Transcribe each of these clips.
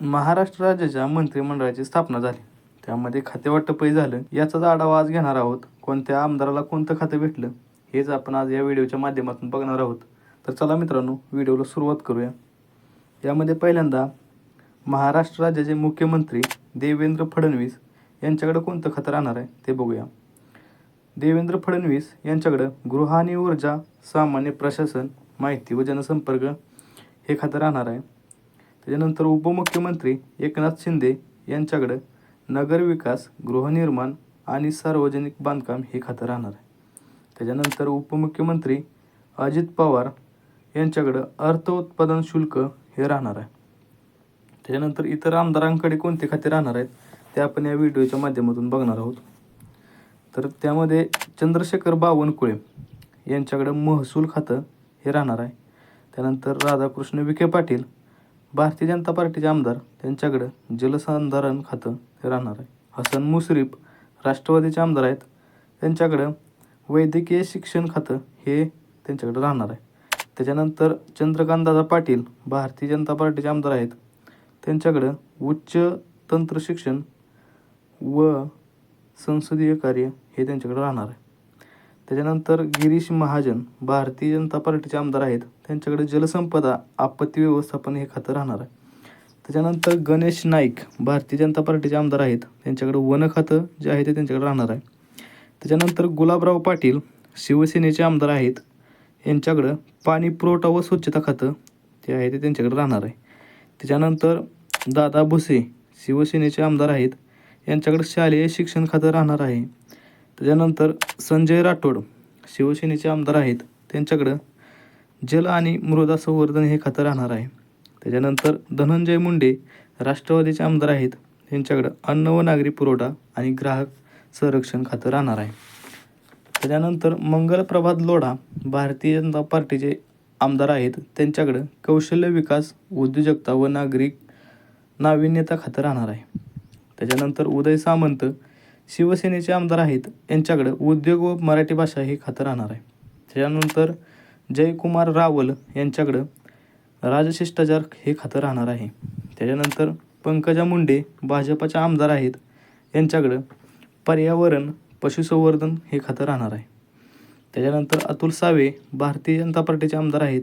महाराष्ट्र राज्याच्या मंत्रिमंडळाची स्थापना झाली. त्यामध्ये खातेवाटपही झालं. याचाच आढावा आज घेणार आहोत. कोणत्या आमदाराला कोणतं खातं भेटलं हेच आपण आज या व्हिडिओच्या माध्यमातून बघणार आहोत. तर चला मित्रांनो व्हिडिओला सुरुवात करूया. यामध्ये पहिल्यांदा महाराष्ट्र राज्याचे मुख्यमंत्री देवेंद्र फडणवीस यांच्याकडं कोणतं खातं राहणार आहे ते बघूया. देवेंद्र फडणवीस यांच्याकडं गृह आणि ऊर्जा सामान्य प्रशासन माहिती व जनसंपर्क हे खातं राहणार आहे. त्याच्यानंतर उपमुख्यमंत्री एकनाथ शिंदे यांच्याकडं नगरविकास गृहनिर्माण आणि सार्वजनिक बांधकाम हे खातं राहणार आहे. त्याच्यानंतर उपमुख्यमंत्री अजित पवार यांच्याकडं अर्थ उत्पादन शुल्क हे राहणार आहे. त्याच्यानंतर इतर आमदारांकडे कोणते खाते राहणार आहेत ते आपण या व्हिडिओच्या माध्यमातून बघणार आहोत. तर त्यामध्ये चंद्रशेखर बावनकुळे यांच्याकडं महसूल खातं हे राहणार आहे. त्यानंतर राधाकृष्ण विखे पाटील भारतीय जनता पार्टीचे आमदार त्यांच्याकडं जलसंधारण खातं हे राहणार आहे. हसन मुश्रीफ राष्ट्रवादीचे आमदार आहेत. त्यांच्याकडं वैद्यकीय शिक्षण खातं हे त्यांच्याकडं राहणार आहे. त्याच्यानंतर चंद्रकांतदादा पाटील भारतीय जनता पार्टीचे आमदार आहेत. त्यांच्याकडं उच्च तंत्र शिक्षण व संसदीय कार्य हे त्यांच्याकडे राहणार आहे. त्याच्यानंतर गिरीश महाजन भारतीय जनता पार्टीचे आमदार आहेत. त्यांच्याकडे जलसंपदा आपत्ती व्यवस्थापन हे खातं राहणार आहे. त्याच्यानंतर गणेश नाईक भारतीय जनता पार्टीचे आमदार आहेत. त्यांच्याकडे वन खातं जे आहे ते त्यांच्याकडे राहणार आहे. त्याच्यानंतर गुलाबराव पाटील शिवसेनेचे आमदार आहेत. यांच्याकडं पाणी पुरवठा व स्वच्छता खातं जे आहे ते त्यांच्याकडे राहणार आहे. त्याच्यानंतर दादा भुसे शिवसेनेचे आमदार आहेत. यांच्याकडे शालेय शिक्षण खातं राहणार आहे. त्याच्यानंतर संजय राठोड शिवसेनेचे आमदार आहेत. त्यांच्याकडं जल आणि मृदा संवर्धन हे खातं राहणार आहे. त्याच्यानंतर धनंजय मुंडे राष्ट्रवादीचे आमदार आहेत. यांच्याकडं अन्न व नागरी पुरवठा आणि ग्राहक संरक्षण खातं राहणार आहे. त्याच्यानंतर मंगल प्रभात लोढा भारतीय जनता पार्टीचे आमदार आहेत. त्यांच्याकडं कौशल्य विकास उद्योजकता व नागरिक नाविन्यता खातं राहणार आहे. त्याच्यानंतर उदय सामंत शिवसेनेचे आमदार आहेत. यांच्याकडं उद्योग व मराठी भाषा हे खातं राहणार आहे. त्याच्यानंतर जयकुमार रावल यांच्याकडं राजशिष्टाचार हे खातं राहणार आहे. त्याच्यानंतर पंकजा मुंडे भाजपाच्या आमदार आहेत. यांच्याकडं पर्यावरण पशुसंवर्धन हे खातं राहणार आहे. त्याच्यानंतर अतुल सावे भारतीय जनता पार्टीचे आमदार आहेत.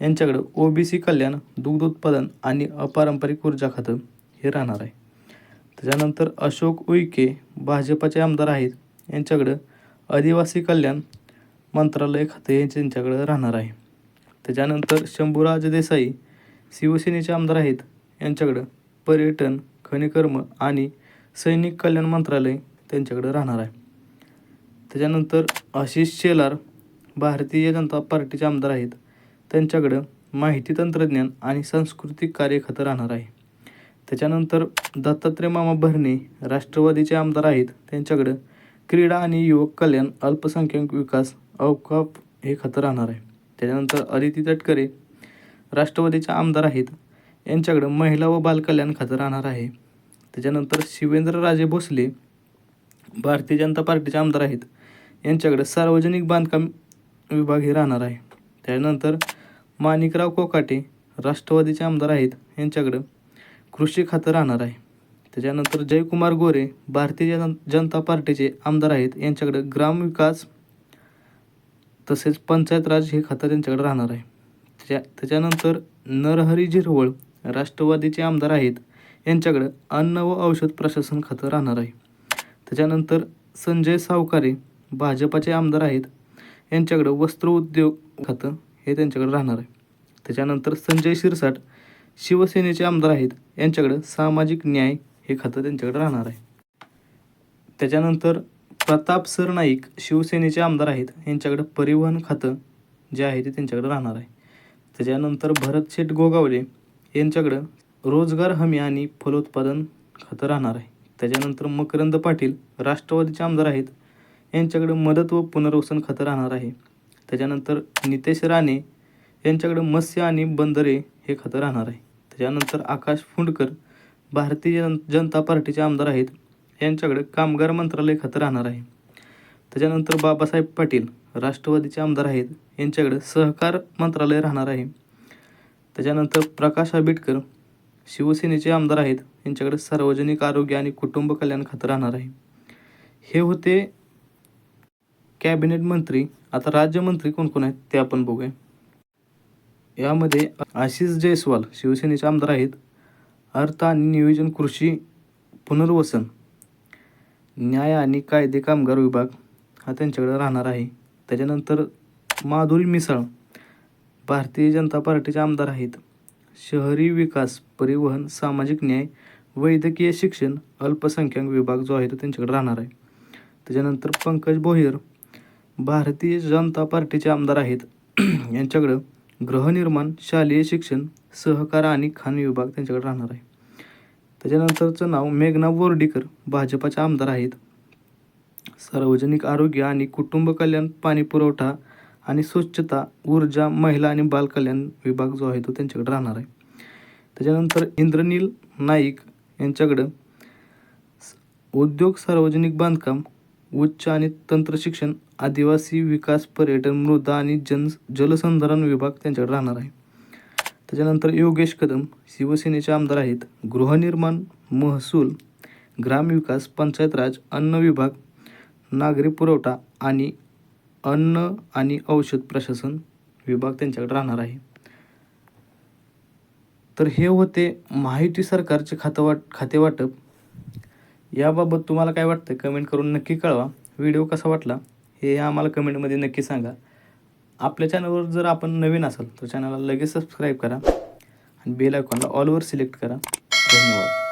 यांच्याकडं ओ बी सी कल्याण दुग्ध उत्पादन आणि अपारंपरिक ऊर्जा खातं हे राहणार आहे. त्याच्यानंतर अशोक उईके भाजपाचे आमदार आहेत. यांच्याकडं आदिवासी कल्याण मंत्रालय खाते यांच्याकडे त्यांच्याकडं राहणार आहे. त्याच्यानंतर शंभूराज देसाई शिवसेनेचे आमदार आहेत. यांच्याकडं पर्यटन खनिकर्म आणि सैनिक कल्याण मंत्रालय त्यांच्याकडं राहणार आहे. त्याच्यानंतर आशिष शेलार भारतीय जनता पार्टीचे आमदार आहेत. त्यांच्याकडं माहिती तंत्रज्ञान आणि सांस्कृतिक कार्य खातं राहणार आहे. त्याच्यानंतर दत्तात्रय मामा भरणे राष्ट्रवादीचे आमदार आहेत. त्यांच्याकडं क्रीडा आणि युवक कल्याण अल्पसंख्याक विकास अवकाप हे खातं राहणार आहे. त्याच्यानंतर अदिती तटकरे राष्ट्रवादीचे आमदार आहेत. यांच्याकडं महिला व बालकल्याण खातं राहणार आहे. त्याच्यानंतर शिवेंद्रराजे भोसले भारतीय जनता पार्टीचे आमदार आहेत. यांच्याकडे सार्वजनिक बांधकाम विभाग हे राहणार आहे. त्यानंतर माणिकराव कोकाटे राष्ट्रवादीचे आमदार आहेत. यांच्याकडं कृषी खातं राहणार आहे. त्याच्यानंतर जयकुमार गोरे भारतीय जन जनता पार्टीचे आमदार आहेत. यांच्याकडं ग्रामविकास तसेच पंचायत राज हे खातं त्यांच्याकडे राहणार आहे. त्याच्या त्याच्यानंतर नरहरी झिरवळ राष्ट्रवादीचे आमदार आहेत यांच्याकडं अन्न व औषध प्रशासन खातं राहणार आहे. त्याच्यानंतर संजय सावकारे भाजपाचे आमदार आहेत यांच्याकडं वस्त्र उद्योग खातं हे त्यांच्याकडे राहणार आहे. त्याच्यानंतर संजय शिरसाट शिवसेनेचे आमदार आहेत यांच्याकडं सामाजिक न्याय हे खातं त्यांच्याकडे राहणार आहे. त्याच्यानंतर प्रताप सरनाईक शिवसेनेचे आमदार आहेत. यांच्याकडं परिवहन खातं जे आहे ते त्यांच्याकडे राहणार आहे. त्याच्यानंतर भरत शेठ गोगावले यांच्याकडं रोजगार हमी आणि फलोत्पादन खातं राहणार आहे. त्याच्यानंतर मकरंद पाटील राष्ट्रवादीचे आमदार आहेत. यांच्याकडं मदत व पुनर्वसन खातं राहणार आहे. त्याच्यानंतर नितेश राणे यांच्याकडं मत्स्य आणि बंदरे हे खातं राहणार आहे. त्याच्यानंतर आकाश फुंडकर भारतीय जन जनता पार्टीचे आमदार आहेत. यांच्याकडे कामगार मंत्रालय खातं राहणार आहे. त्याच्यानंतर बाबासाहेब पाटील राष्ट्रवादीचे आमदार आहेत यांच्याकडे सहकार मंत्रालय राहणार आहे. त्याच्यानंतर प्रकाश आंबेडकर शिवसेनेचे आमदार आहेत यांच्याकडे सार्वजनिक आरोग्य आणि कुटुंब कल्याण खातं राहणार आहे. हे होते कॅबिनेट मंत्री आता राज्यमंत्री कोण कोण आहेत ते आपण बघूया. यामध्ये आशिष जयस्वाल शिवसेनेचे आमदार आहेत. अर्थ आणि नियोजन कृषी पुनर्वसन न्याय आणि कायदे कामगार विभाग हा त्यांच्याकडे राहणार आहे. त्याच्यानंतर माधुरी मिसाळ भारतीय जनता पार्टीचे आमदार आहेत. शहरी विकास परिवहन सामाजिक न्याय वैद्यकीय शिक्षण अल्पसंख्याक विभाग जो आहे तो त्यांच्याकडे राहणार आहे. त्याच्यानंतर पंकज भोयर भारतीय जनता पार्टीचे आमदार आहेत. यांच्याकडं गृहनिर्माण शालेय शिक्षण सहकार आणि खाण विभाग त्यांच्याकडे राहणार आहे. त्याच्यानंतरचं नाव मेघना बोर्डीकर भाजपाचे आमदार आहेत. सार्वजनिक आरोग्य आणि कुटुंब कल्याण पाणी पुरवठा आणि स्वच्छता ऊर्जा महिला आणि बालकल्याण विभाग जो आहे तो त्यांच्याकडे राहणार आहे. त्याच्यानंतर इंद्रनील नाईक यांच्याकडं उद्योग सार्वजनिक बांधकाम उच्च आणि तंत्र शिक्षण आदिवासी विकास पर्यटन मृदा आणि जन जलसंधारण विभाग त्यांच्याकडे राहणार आहे. त्याच्यानंतर योगेश कदम शिवसेनेचे आमदार आहेत. गृहनिर्माण महसूल ग्रामविकास पंचायत राज अन्न विभाग नागरी पुरवठा आणि अन्न आणि औषध प्रशासन विभाग त्यांच्याकडे राहणार आहे. तर हे होते माहिती सरकारचे खातं वाट खाते वाटप. याबाबत तुम्हाला काय वाटतं कमेंट करून नक्की कळवा. व्हिडिओ कसा वाटला? हे आम्हाला कमेंटमध्ये नक्की सांगा. आपल्या चॅनलवर जर आपण नवीन असाल तर चॅनलला लगेच सबस्क्राईब करा आणि बेल आयकॉनला ऑलवर सिलेक्ट करा. धन्यवाद.